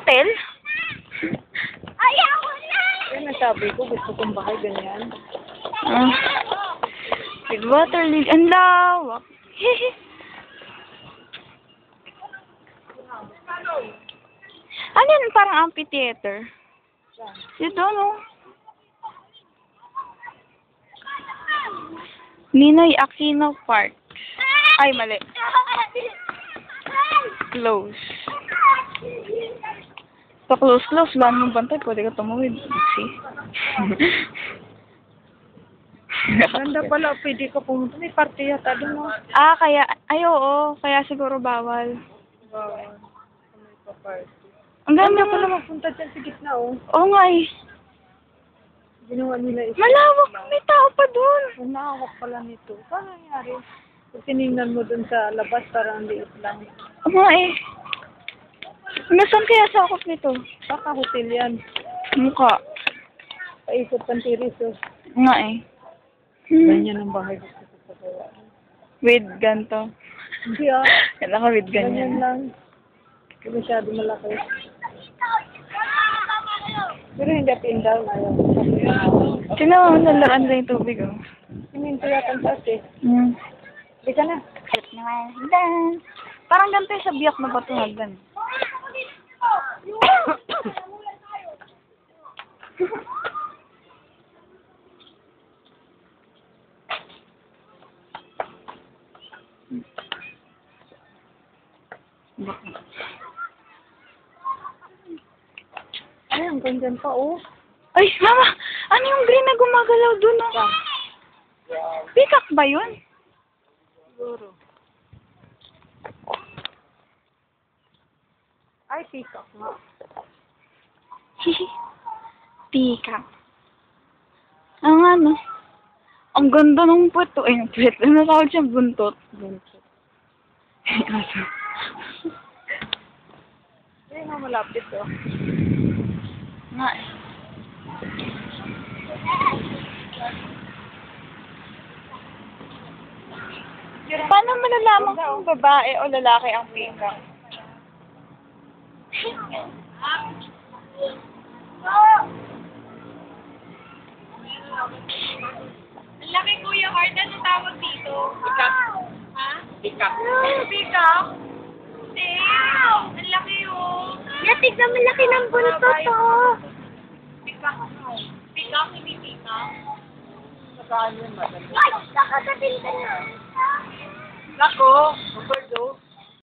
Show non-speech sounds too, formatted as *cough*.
Hotel? Ayaw na! Kaya nasabi ko, gusto kong bahay ganyan. Ah. With water lily. Ang lawak. *laughs* ano yan? Parang amphitheater. Yun doon, oh. Ninoy Aquino Park. Ay, mali. *laughs* Close. Pa close, close. Wala namang bantay. Pwede ka tumawid. See? *laughs* Ganda pala, pwede ka pumunta. May party yata doon, no? Ah, kaya, ay oo, kaya siguro bawal. Wow. May pa-party. Ang ganda Ganda pala mapunta dyan sa gitna, oh. Oo nga eh. Ginawa nila isa. Malawak, may tao pa dun. Ang nakakap pala nito. Paano nangyari? Kung tinignan mo dun sa labas, parang liit lang. Oo nga eh. Nasaan kaya sakop nito? Baka hotel yan. Mukha. Paikot pang tiris, oh. Nga eh. Hmm. Ganyan ang bahay ko sa gawa. With ganto. Hindi ah. Kailangan ka with Ganyan ganyan. lang. Hindi masyado malaki. Pero hindi pindaw ngayon. Tingnan mo, nalaan lang yung tubig oh. Siminto yata ang taas eh. Hmm. Hindi ka na. At naman. Parang ganito yung sa biyak na bato hagdan. Ay, ang ganyan pa oh. Ay, mama! Ano yung green na gumagalaw dun oh? Peacock ba yun? Siguro. Ay, peacock nga. *laughs* Peacock. Ang ano? Ang ganda ng puto. Ay, puto. Ano tawag siyang buntot? Buntot. *laughs* Ay, aso. Ay, nga malapit oh. Nga eh. Paano malalaman kung babae o lalaki ang peacock? *laughs* Ang laki Kuya Hart, ano tawag dito? Peacock. Ha? Peacock. Peacock? Damn! Ang laki oh. Yeah, tignan mo laki ng buntot oh. Peacock. Peacock, hindi. Saka ano yun, madali. Ay, nakatatin ka na. Nako, overdose.